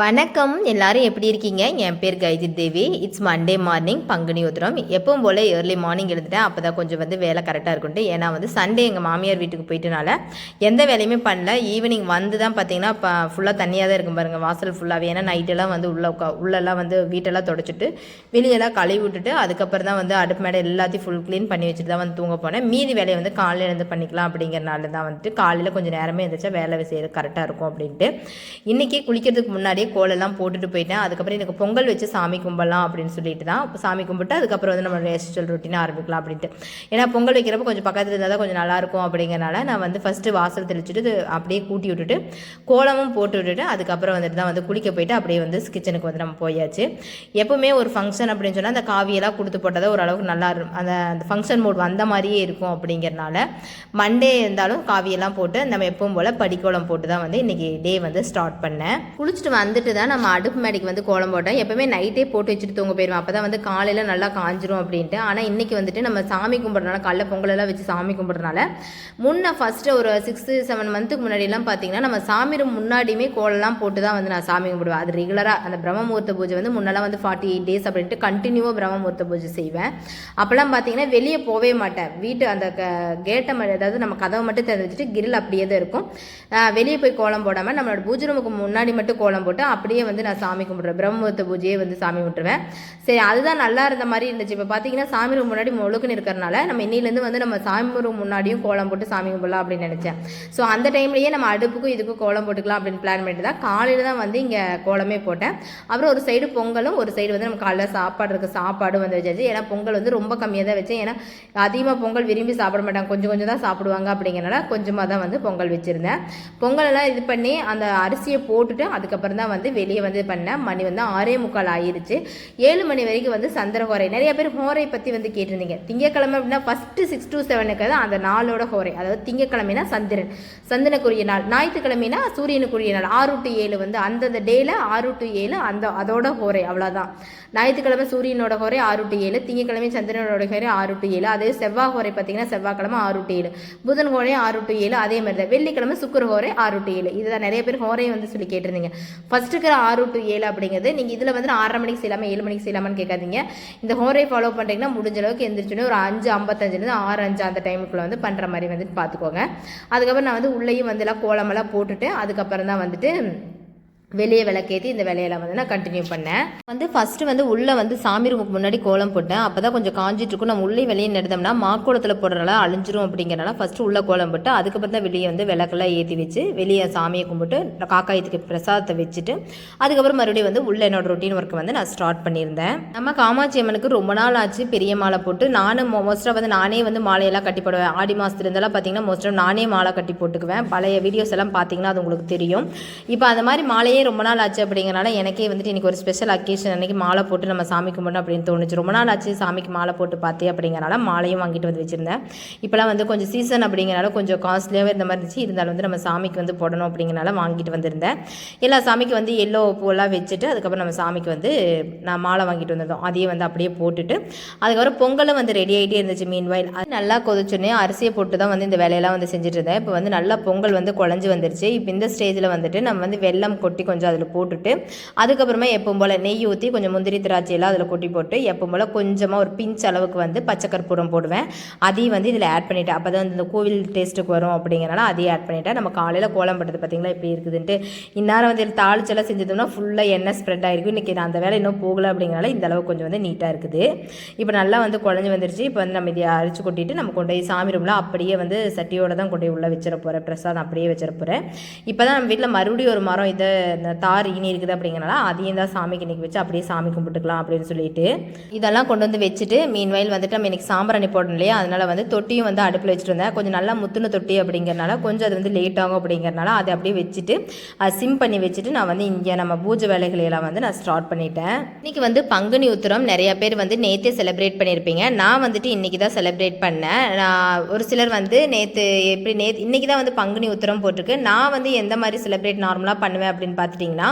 வணக்கம். எல்லாரும் எப்படி இருக்கீங்க? என் பேர் Kaithi Devi. It's Monday morning Panguni Uthiram. எப்பவும் போல் ஏர்லி மார்னிங் எழுந்துட்டேன். அப்போ தான் கொஞ்சம் வந்து வேலை கரெக்டாக இருக்குன்ட்டு. ஏன்னா வந்து சண்டே எங்கள் மாமியார் வீட்டுக்கு போயிட்டனால எந்த வேலையுமே பண்ணல. ஈவினிங் வந்து தான் பார்த்தீங்கன்னா இப்போ ஃபுல்லாக தண்ணியாக தான் இருக்கும் பாருங்கள் வாசல் ஃபுல்லாகவே ஏன்னா நைட்டெல்லாம் வந்து உள்ள உக்கா உள்ளெல்லாம் வந்து வீட்டெல்லாம் தொடச்சிட்டு வெளியெல்லாம் கழுவி விட்டுட்டு அதுக்கப்புறம் தான் வந்து அடுப்பு மேடை எல்லாத்தையும் ஃபுல் க்ளீன் பண்ணி வச்சுட்டு தான் வந்து தூங்க போனேன். மீதி வேலையை வந்து காலையில் இருந்து பண்ணிக்கலாம் அப்படிங்கிறனால தான் வந்துட்டு காலையில் கொஞ்சம் நேரமே இருந்துச்சா வேலை செய்யறது கரெக்டாக இருக்கும் அப்படின்ட்டு. இன்றைக்கி குளிக்கிறதுக்கு முன்னாடியே கோலெல்லாம் போட்டுட்டு போயிட்டேன். அதுக்கப்புறம் எனக்கு பொங்கல் வச்சு சாமி கும்பிடலாம் அப்படின்னு சொல்லிட்டு தான் சாமி கும்பிட்டு அதுக்கப்புறம் வந்து நம்ம ரெஸ்டல் ரொட்டீனை ஆரம்பிக்கலாம் அப்படின்ட்டு. ஏன்னா பொங்கல் வைக்கிறப்ப கொஞ்சம் பக்கத்தில் இருந்தால் தான் கொஞ்சம் நல்லாயிருக்கும் அப்படிங்கிறனால நான் வந்து ஃபஸ்ட்டு வாசல் தெளிச்சுட்டு அப்படியே கூட்டி விட்டுட்டு கோலமும் போட்டு விட்டுட்டு அதுக்கப்புறம் வந்துட்டு தான் வந்து குளிக்க போயிட்டு அப்படியே வந்து கிச்சனுக்கு வந்து நம்ம போயாச்சு. எப்போவுமே ஒரு ஃபங்க்ஷன் அப்படின்னு சொன்னால் அந்த காவியெல்லாம் கொடுத்து போட்டால் தான் ஓரளவுக்கு நல்லா இருக்கும் அந்த அந்த ஃபங்க்ஷன் மோட் வந்த மாதிரியே இருக்கும் அப்படிங்கிறனால மண்டே இருந்தாலும் காவியெல்லாம் போட்டு நம்ம எப்பவும் போல் படிக்கோலம் போட்டு தான் வந்து இன்றைக்கி டே வந்து ஸ்டார்ட் பண்ணேன். குளிச்சுட்டு வந்து வந்துட்டு தான் நம்ம அடுப்பு மேடைக்கு வந்து கோலம் போட்டோம். எப்பவுமே நைட்டே போட்டு வச்சுட்டு தூங்க போயிடுவோம் அப்போ தான் வந்து காலையில் நல்லா காஞ்சிரும் அப்படின்ட்டு. ஆனால் இன்றைக்கி வந்துட்டு நம்ம சாமி கும்பிட்றதுனால கடல பொங்கலெல்லாம் வச்சு சாமி கும்பிட்றதுனால முன்ன ஃபஸ்ட்டு ஒரு சிக்ஸ்த்து செவன் மந்த்துக்கு முன்னாடியெல்லாம் பார்த்தீங்கன்னா நம்ம சாமி முன்னாடியுமே கோலம்லாம் போட்டு தான் வந்து நான் சாமி கும்பிடுவேன். அது ரெகுலராக அந்த பிரம்மமூர்த்த பூஜை வந்து முன்னெல்லாம் வந்து ஃபார்ட்டி எயிட் டேஸ் அப்படின்ட்டு கண்டினியூவாக பிரம்மமுகூர்த்த பூஜை செய்வேன். அப்போல்லாம் பார்த்தீங்கன்னா வெளியே போகவே மாட்டேன். வீட்டு அந்த க கேட்டை அதாவது நம்ம கதவை மட்டும் திறந்து வச்சுட்டு கிரில் அப்படியே தான் இருக்கும் வெளியே போய் கோலம் போடாமல் நம்மளோட பூஜை ரூமுக்கு முன்னாடி மட்டும் கோலம் போட்டு அப்படியே வந்து நான் சாமி கும்பிட்றேன். பிரம்மமுகூர்த்த பூஜையே வந்து சாமி கும்பிட்டுருவேன். சரி அதுதான் நல்லா இருந்த மாதிரி இருந்துச்சு. இப்போ பார்த்தீங்கன்னா சாமி ரூம் முன்னாடி முழுக்குன்னு இருக்கிறனால நம்ம இன்னிலேருந்து வந்து நம்ம சாமி ரூம் முன்னாடியும் கோலம் போட்டு சாமி கும்பிடலாம் அப்படின்னு நினச்சேன். ஸோ அந்த டைம்லேயே நம்ம அடுப்புக்கும் இதுக்கும் கோலம் போட்டுக்கலாம் அப்படின்னு பிளான் பண்ணிட்டு தான் காலையில் தான் வந்து இங்கே கோலமே போட்டேன். அப்புறம் ஒரு சைடு பொங்கலும் ஒரு சைடு வந்து நம்ம காலைல சாப்பாடு இருக்குது சாப்பாடும் வந்து வச்சாச்சு. ஏன்னா பொங்கல் வந்து ரொம்ப கம்மியாக தான் வச்சேன். ஏன்னா அதிகமாக பொங்கல் விரும்பி சாப்பிட மாட்டாங்க. கொஞ்சம் கொஞ்சம் தான் சாப்பிடுவாங்க அப்படிங்கிறனால கொஞ்சமாக தான் வந்து பொங்கல் வச்சுருந்தேன். பொங்கல் எல்லாம் இது பண்ணி அந்த அரிசியை போட்டுட்டு அதுக்கப்புறம் தான் வந்து வெளியே வந்து பண்ணேன் மணி வந்து ஆறே முக்கால் ஆயிருச்சு. ஏழு மணி வரைக்கும் வந்து சந்திர ஹோரை. நிறைய பேர் ஹோரை பற்றி வந்து கேட்டிருந்தீங்க. திங்கக்கிழமை அப்படின்னா ஃபஸ்ட்டு சிக்ஸ் டு செவனுக்கு தான் அந்த நாளோட ஹோரை. அதாவது திங்கக்கிழமைனா சந்திரன். சந்திரனுக்குரிய நாள். ஞாயிற்றுக்கிழமைனா சூரியனுக்குரிய நாள். ஆறு டு ஏழு வந்து அந்தந்த டேயில் ஆறு டு ஏழு அந்த அதோட ஹோரை. அவ்வளோதான் ஞாயிற்றுக்கிழமை சூரியனோட ஹோரை ஆறு டு ஏழு. திங்கக்கிழமை சந்திரனோட ஹோரை ஆறு டு ஏழு. அதே செவ்வாய் ஹோரை பார்த்தீங்கன்னா செவ்வாய்க்கிழமை ஆறு டு ஏழு. புதன் ஹோரை ஆறு டு ஏழு. அதே மாதிரி தான். வெள்ளிக்கிழமை சுக்கர ஹோரை ஆறு டு ஏழு. இதுதான் நிறைய பேர் ஹோரையை வந்து சொல்லி கேட்டிருந்தீங்க. ஃபர்ஸ்ட் இருக்கிற ஆறு டு ஏழு அப்படிங்கிறது நீங்கள் இதில் வந்து ஆறரை மணிக்கு செய்யலாமா ஏழு மணிக்கு செய்யலாமான்னு கேட்காதீங்க. இந்த ஹோரை ஃபாலோ பண்ணுறீங்கன்னா முடிஞ்ச அளவுக்கு எந்திரிச்சுன்னு ஒரு அஞ்சு ஐம்பத்தஞ்சுலேருந்து ஆறு அஞ்சு அந்த டைமுக்குள்ளே வந்து பண்ணுற மாதிரி வந்துட்டு பார்த்துக்கோங்க. அதுக்கப்புறம் நான் வந்து உள்ளேயும் வந்து எல்லாம் கோலமெல்லாம் போட்டுட்டு அதுக்கப்புறம் தான் வந்துட்டு வெளியே விளக்கேற்றி இந்த வேலையெல்லாம் வந்து நான் கண்டினியூ பண்ணேன். வந்து ஃபஸ்ட்டு வந்து உள்ளே வந்து சாமி ரூமுக்கு முன்னாடி கோலம் போட்டேன். அப்போ தான் கொஞ்சம் காஞ்சிட்டு இருக்கும். நம்ம உள்ளே வெளியே நடந்தோம்னா மாக்கோலத்தில் போடுறனால அழிஞ்சிரும் அப்படிங்கிறனால ஃபஸ்ட்டு உள்ளே கோலம் போட்டு அதுக்கப்புறம் தான் வெளியே வந்து விளக்கெல்லாம் ஏற்றி வச்சு வெளியே சாமியை கும்பிட்டு காக்காயத்துக்கு பிரசாதத்தை வச்சுட்டு அதுக்கப்புறம் மறுபடியும் வந்து உள்ள என்னோட ரொட்டீன் ஒர்க்கை வந்து நான் ஸ்டார்ட் பண்ணியிருந்தேன். நம்ம காமாட்சி அம்மனுக்கு ரொம்ப நாள் ஆச்சு பெரிய மாலை போட்டு. நானும் மோஸ்ட்டாக வந்து நானே வந்து மாலையெல்லாம் கட்டி போடுவேன். ஆடி மாதத்துல இருந்தெல்லாம் பார்த்தீங்கன்னா மோஸ்ட்டாக நானே மாலை கட்டி போட்டுக்குவேன். பழைய வீடியோஸ் எல்லாம் பார்த்தீங்கன்னா அது உங்களுக்கு தெரியும். இப்போ அந்த மாதிரி மாலையே ரொம்ப நாள் ஆச்சு அப்படிங்கிறனால எனக்கே வந்துட்டு இன்னைக்கு ஒரு ஸ்பெஷல் அக்கேஷன் அன்றைக்கி மாலை போட்டு நம்ம சாமி கும்பிடணும் அப்படின்னு தோணுச்சு. ரொம்ப நாள் ஆச்சு சாமிக்கு மாலை போட்டு பார்த்தே அப்படிங்கிறனால மாலையும் வாங்கிட்டு வந்து வச்சுருந்தேன். இப்போலாம் வந்து கொஞ்சம் சீசன் அப்படிங்கிறனால கொஞ்சம் காஸ்ட்லியாகவே இருந்த மாதிரி இருந்துச்சு. இருந்தாலும் வந்து நம்ம சாமிக்கு வந்து போடணும் அப்படிங்கிறனால வாங்கிட்டு வந்திருந்தேன். எல்லா சாமிக்கு வந்து எல்லோ பூவெல்லாம் வச்சுட்டு அதுக்கப்புறம் நம்ம சாமிக்கு வந்து நான் மாலை வாங்கிட்டு வந்திருந்தோம் அதையே வந்து அப்படியே போட்டுட்டு அதுக்கப்புறம் பொங்கலும் வந்து ரெடி ஆகிட்டே இருந்துச்சு மீன் வயல் அது நல்லா கொதிச்சோடனே அரிசியை போட்டு தான் வந்து இந்த வேலையெல்லாம் வந்து செஞ்சுட்டு இருந்தேன். இப்போ வந்து நல்லா பொங்கல் வந்து குழஞ்சி வந்துருச்சு. இப்போ இந்த ஸ்டேஜில் வந்துட்டு நம்ம வந்து வெல்லம் கொட்டி கொஞ்சம் அதில் போட்டுட்டு அதுக்கப்புறமா எப்பவும் போல் நெய் ஊற்றி கொஞ்சம் முந்திரி திராட்சை எல்லாம் அதில் கொட்டி போட்டு எப்பவும் போல் கொஞ்சமாக ஒரு பிஞ்ச் அளவுக்கு வந்து பச்சை கற்பூரம் போடுவேன். அதையும் வந்து இதில் ஆட் பண்ணிவிட்டேன் அப்போ தான் இந்த கோவில் டேஸ்ட்டுக்கு வரும் அப்படிங்கிறனால அதையும் ஆட் பண்ணிவிட்டேன் நம்ம காலையில் கோலம் பண்ணுறது பார்த்திங்களா இப்படி இருக்குதுன்ட்டு. இந்நேரம் வந்து தாளிச்செல்லாம் செஞ்சதோம்னா ஃபுல்லாக எண்ணெய் ஸ்ப்ரெட் ஆகிருக்கும் இன்றைக்கி நான் அந்த வேலை இன்னும் போகலை அப்படிங்கிறனால இந்த அளவுக்கு கொஞ்சம் வந்து நீட்டாக இருக்குது. இப்போ நல்லா வந்து குழஞ்சி வந்துருச்சு. இப்போ வந்து நம்ம இதை அரைச்சி கொட்டிட்டு நம்ம கொண்டு போய் சாமி ரூமில் அப்படியே வந்து சட்டியோட தான் கொண்டு போய் உள்ளே வச்சிட போகிறேன் பிரசாதம் அப்படியே வச்சிட போகிறேன் இப்போ தான் நம்ம வீட்டில் மறுபடியும் ஒரு மரம் இதை இந்த தார் இனி இருக்குது அப்படிங்கிறனால அதையும் தான் சாமிக்கு இன்னைக்கு வச்சு அப்படியே சாமி கும்பிட்டுக்கலாம் அப்படின்னு சொல்லிட்டு இதெல்லாம் கொண்டு வந்து வச்சுட்டு மீன் வயல் வந்துட்டு நம்ம இன்னைக்கு சாம்பிராணி போடணும் இல்லையா? அதனால் வந்து தொட்டியும் வந்து அடுப்பில் வச்சுட்டு இருந்தேன். கொஞ்சம் நல்லா முத்துன தொட்டி அப்படிங்கிறனால கொஞ்சம் அது வந்து லேட் ஆகும் அப்படிங்கிறனால அதை அப்படியே வச்சுட்டு அதை சிம் பண்ணி வச்சுட்டு நான் வந்து இங்கே நம்ம பூஜை வேலைகளை எல்லாம் வந்து நான் ஸ்டார்ட் பண்ணிட்டேன். இன்றைக்கி வந்து பங்குனி உத்திரம் நிறையா பேர் வந்து நேற்றே செலிப்ரேட் பண்ணியிருப்பீங்க நான் வந்துட்டு இன்றைக்கி தான் செலிப்ரேட் பண்ணேன். நான் ஒரு சிலர் வந்து நேற்று எப்படி நேற்று இன்றைக்கி தான் வந்து பங்குனி உத்திரம் போட்டிருக்கு. நான் வந்து எந்த மாதிரி செலிப்ரேட் நார்மலாக பண்ணுவேன் அப்படின்னு பார்த்து பார்த்துட்டிங்கன்னா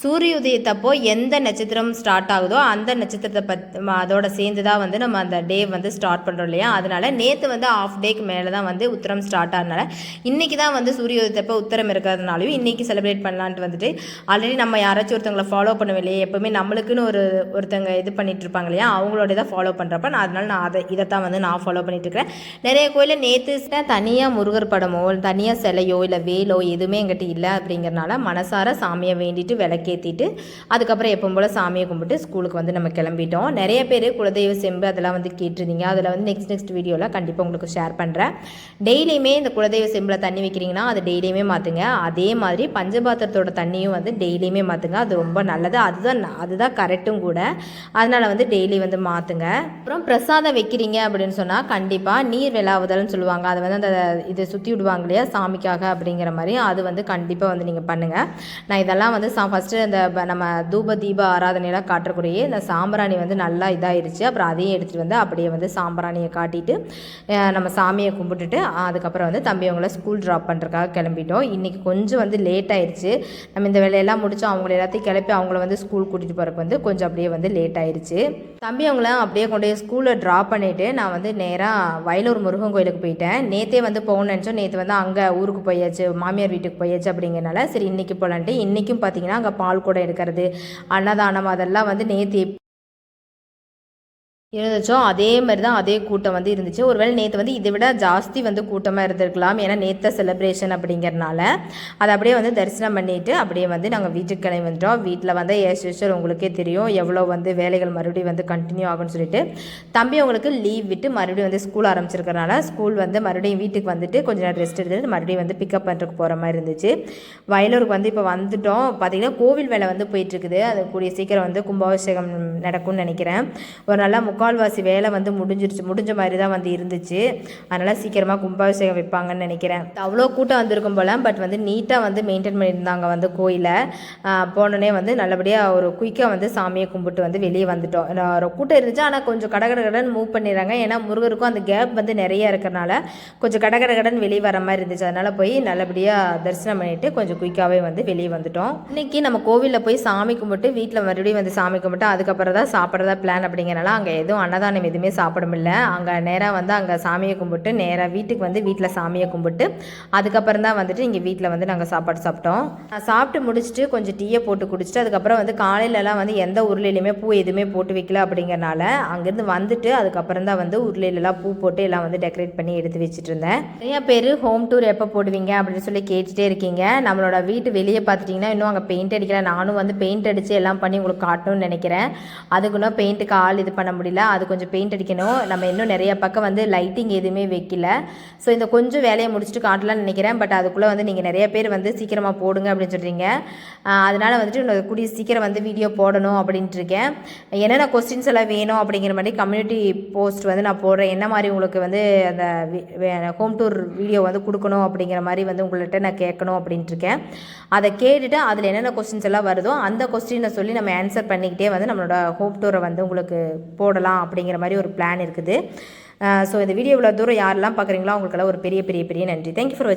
சூரிய உதயத்தப்போ எந்த நட்சத்திரம் ஸ்டார்ட் ஆகுதோ அந்த நட்சத்திரத்தை பத் அதோட சேர்ந்து தான் வந்து நம்ம அந்த டே வந்து ஸ்டார்ட் பண்ணுறோம் இல்லையா? அதனால் நேற்று வந்து ஆஃப் டேக்கு மேலே தான் வந்து உத்தரம் ஸ்டார்ட் ஆகிறதுனால இன்றைக்கி தான் வந்து சூரிய உதயத்தப்போ உத்தரம் இருக்கிறதுனாலையும் இன்றைக்கி செலிப்ரேட் பண்ணலான்ட்டு வந்துட்டு ஆல்ரெடி நம்ம யாராச்சும் ஒருத்தவங்களை ஃபாலோ பண்ணுவோம் இல்லையா எப்போவுமே நம்மளுக்குன்னு ஒரு ஒருத்தங்க இது பண்ணிட்டு இருப்பாங்க இல்லையா? அவங்களோட இதை ஃபாலோ பண்ணுறப்ப நான் அதனால் நான் அதை இதைத்தான் வந்து நான் ஃபாலோ பண்ணிட்டு இருக்கிறேன். நிறைய கோயிலில் நேற்று தனியாக முருகர் படமோ தனியாக சிலையோ இல்லை வேலோ எதுவுமே எங்கிட்ட இல்லை அப்படிங்கிறனால மனசார சாமியை வேண்டிட்டு விளக்கேற்றிட்டு அதுக்கப்புறம் எப்பவும் போல் சாமியை கும்பிட்டு ஸ்கூலுக்கு வந்து நம்ம கிளம்பிட்டோம். நிறைய பேர் குலதெய்வ செம்பு அதெல்லாம் வந்து கேட்டிருந்தீங்க. அதில் வந்து நெக்ஸ்ட் நெக்ஸ்ட் வீடியோவில் கண்டிப்பாக உங்களுக்கு ஷேர் பண்ணுறேன் டெய்லியுமே இந்த குலதெய்வ செம்பில் தண்ணி வைக்கிறீங்கன்னா அது டெய்லியுமே மாற்றுங்க அதே மாதிரி பஞ்சபாத்திரத்தோட தண்ணியும் வந்து டெய்லியுமே மாற்றுங்க அது ரொம்ப நல்லது. அதுதான் அதுதான் கரெக்டும் கூட. அதனால் வந்து டெய்லி வந்து மாற்றுங்க அப்புறம் பிரசாதம் வைக்கிறீங்க அப்படின்னு சொன்னால் கண்டிப்பாக நீர் விளாவுதல்னு சொல்லுவாங்க. அதை வந்து அந்த இதை சுற்றி விடுவாங்க இல்லையா? சாமிக்காக அப்படிங்கிற மாதிரி. அது வந்து கண்டிப்பாக வந்து நீங்கள் பண்ணுங்கள் நான் இதெல்லாம் வந்து சா ஃபஸ்ட்டு இந்த நம்ம தூப தீப ஆராதனையெல்லாம் காட்டக்கூடிய இந்த சாம்பிராணி வந்து நல்லா இதாகிடுச்சு அப்புறம் அதையும் எடுத்துகிட்டு வந்து அப்படியே வந்து சாம்பிராணியை காட்டிட்டு நம்ம சாமியை கும்பிட்டுட்டு அதுக்கப்புறம் வந்து தம்பி அவங்கள ஸ்கூல் ட்ராப் பண்ணுறதுக்காக கிளம்பிட்டோம். இன்றைக்கி கொஞ்சம் வந்து லேட் ஆயிடுச்சு நம்ம இந்த வேலையெல்லாம் முடித்தோம் அவங்கள எல்லாத்தையும் கிளப்பி அவங்கள வந்து ஸ்கூல் கூட்டிகிட்டு போகிறதுக்கு வந்து கொஞ்சம் அப்படியே வந்து லேட் ஆயிடுச்சு தம்பி அவங்கள அப்படியே கொண்டு போய் ஸ்கூலில் ட்ராப் பண்ணிவிட்டு நான் வந்து நேராக வயலூர் முருகன் கோயிலுக்கு போயிட்டேன். நேற்றே வந்து போகணும்னு நினச்சோம். நேற்று வந்து அங்கே ஊருக்கு போயாச்சு மாமியார் வீட்டுக்கு போயாச்சு அப்படிங்கிறனால சரி இன்றைக்கி போகலான்ட்டு இன்றைக்கும் பார்த்தீங்கன்னா அங்கே பால் கூட எடுக்கிறது அன்னதானம் அதெல்லாம் வந்து நேற்று இருந்துச்சோ? அதே மாதிரி தான் அதே கூட்டம் வந்து இருந்துச்சு. ஒருவேளை நேற்று வந்து இதை விட ஜாஸ்தி வந்து கூட்டமாக இருந்திருக்கலாம். ஏன்னா நேற்று செலிப்ரேஷன் அப்படிங்கிறனால. அதை அப்படியே வந்து தரிசனம் பண்ணிட்டு அப்படியே வந்து நாங்கள் வீட்டுக்கு கிளம்பி வந்துட்டோம் வீட்டில் வந்து ஏஸ் யூஸ்வல் உங்களுக்கே தெரியும். எவ்வளோ வந்து வேலைகள் மறுபடியும் வந்து கண்டினியூ ஆகும்னு சொல்லிட்டு. தம்பி அவங்களுக்கு லீவ் விட்டு மறுபடியும் வந்து ஸ்கூல் ஆரம்பிச்சிருக்கறனால ஸ்கூல் வந்து மறுபடியும் வீட்டுக்கு வந்துட்டு கொஞ்ச நேரம் ரெஸ்ட் எடுத்துட்டு மறுபடியும் வந்து பிக்கப் பண்ணுறதுக்கு போகிற மாதிரி இருந்துச்சு. வயலூருக்கு வந்து இப்போ வந்துட்டோம். பார்த்தீங்கன்னா கோவில் வேலை வந்து போயிட்டுருக்குது அது கூடிய சீக்கிரம் வந்து கும்பாபிஷேகம் நடக்கும்னு நினைக்கிறேன். ஒரு நல்லா முக்கால்வாசி வேலை வந்து முடிஞ்சிருச்சு. முடிஞ்ச மாதிரி தான் வந்து இருந்துச்சு. அதனால் சீக்கிரமாக கும்பாபிஷேகம் வைப்பாங்கன்னு நினைக்கிறேன். அவ்வளோ கூட்டம் வந்திருக்கும் போல் பட் வந்து நீட்டாக வந்து மெயின்டைன் பண்ணியிருந்தாங்க வந்து கோயிலை. போனோடனே வந்து நல்லபடியாக ஒரு குயிக்காக வந்து சாமியை கும்பிட்டு வந்து வெளியே வந்துட்டோம். நான் ஒரு கூட்டம் இருந்துச்சு. ஆனால் கொஞ்சம் கடகட கடன் மூவ் பண்ணிடுறாங்க. ஏன்னா முருகருக்கும் அந்த கேப் வந்து நிறைய இருக்கிறனால கொஞ்சம் கடகட கடன் வெளியே வர மாதிரி இருந்துச்சு. அதனால் போய் நல்லபடியாக தரிசனம் பண்ணிட்டு கொஞ்சம் குயிக்காகவே வந்து வெளியே வந்துட்டோம். இன்னைக்கு நம்ம கோவிலில் போய் சாமி கும்பிட்டு வீட்டில் மறுபடியும் வந்து சாமி கும்பிட்டு அதுக்கப்புறம் தான் சாப்பிட்றதா பிளான் அப்படிங்கிறனால அங்கே எதுவும் அன்னதானம் எதுவுமே சாப்பிட முடியல அங்கே நேராக வந்து அங்கே சாமியை கும்பிட்டு நேராக வீட்டுக்கு வந்து வீட்டில் சாமியை கும்பிட்டு அதுக்கப்புறம் தான் வந்துட்டு இங்கே வீட்டில் வந்து நாங்கள் சாப்பாடு சாப்பிட்டோம். நான் சாப்பிட்டு முடிச்சுட்டு கொஞ்சம் டீயை போட்டு குடிச்சிட்டு அதுக்கப்புறம் வந்து காலையிலலாம் வந்து எந்த உருளையிலையுமே பூ எதுவுமே போட்டு வைக்கல அப்படிங்கிறனால அங்கேருந்து வந்துட்டு அதுக்கப்புறம் தான் வந்து உருளையிலலாம் பூ போட்டு எல்லாம் வந்து டெக்கரேட் பண்ணி எடுத்து வச்சுட்டு இருந்தேன். நிறைய பேர் ஹோம் டூர் எப்போ போடுவீங்க அப்படின்னு சொல்லி கேட்டுகிட்டே இருக்கீங்க. நம்மளோட வீட்டு வெளியே பார்த்துட்டிங்கன்னா இன்னும் அங்கே பெயிண்ட் அடிக்கல. நானும் வந்து பெயிண்ட் அடித்து எல்லாம் பண்ணி உங்களுக்கு காட்டணும்னு நினைக்கிறேன். அதுக்குன்னா பெயிண்ட்டுக்கு ஆள் இது பண்ண முடியல. அது கொஞ்சம் பெயிண்ட் அடிக்கணும். நம்ம இன்னும் நிறைய பக்கம் வந்து லைட்டிங் எதுவுமே வைக்கல. ஸோ இந்த கொஞ்சம் வேலையை முடிச்சுட்டு காட்டலாம்னு நினைக்கிறேன். பட் அதுக்குள்ளே வந்து நீங்கள் நிறைய பேர் வந்து சீக்கிரமாக போடுங்க அப்படின்னு சொல்கிறீங்க அதனால் வந்துட்டு கூடிய சீக்கிரம் வந்து வீடியோ போடணும் அப்படின்ட்டு இருக்கேன். என்னென்ன கொஸ்டின்ஸ் எல்லாம் வேணும் அப்படிங்கிற மாதிரி கம்யூனிட்டி போஸ்ட் வந்து நான் போடுறேன். என்ன மாதிரி உங்களுக்கு வந்து அந்த ஹோம் டூர் வீடியோ வந்து கொடுக்கணும் அப்படிங்கிற மாதிரி வந்து உங்கள்கிட்ட நான் கேட்கணும் அப்படின்ட்டு இருக்கேன். அதை கேட்டுட்டு அதில் என்னென்ன கொஸ்டின்ஸ் எல்லாம் வருதோ அந்த கொஸ்டினை சொல்லி நம்ம ஆன்சர் பண்ணிக்கிட்டே வந்து நம்மளோட ஹோம் டூரை வந்து உங்களுக்கு போடலாம். அப்படிங்கிற மாதிரி ஒரு பிளான் இருக்குது. ஸோ இந்த வீடியோ இவ்வளோ தூரம் யாரெல்லாம் பார்க்குறீங்களோ அவங்களுக்கெல்லாம் ஒரு பெரிய பெரிய பெரிய நன்றி. Thank you for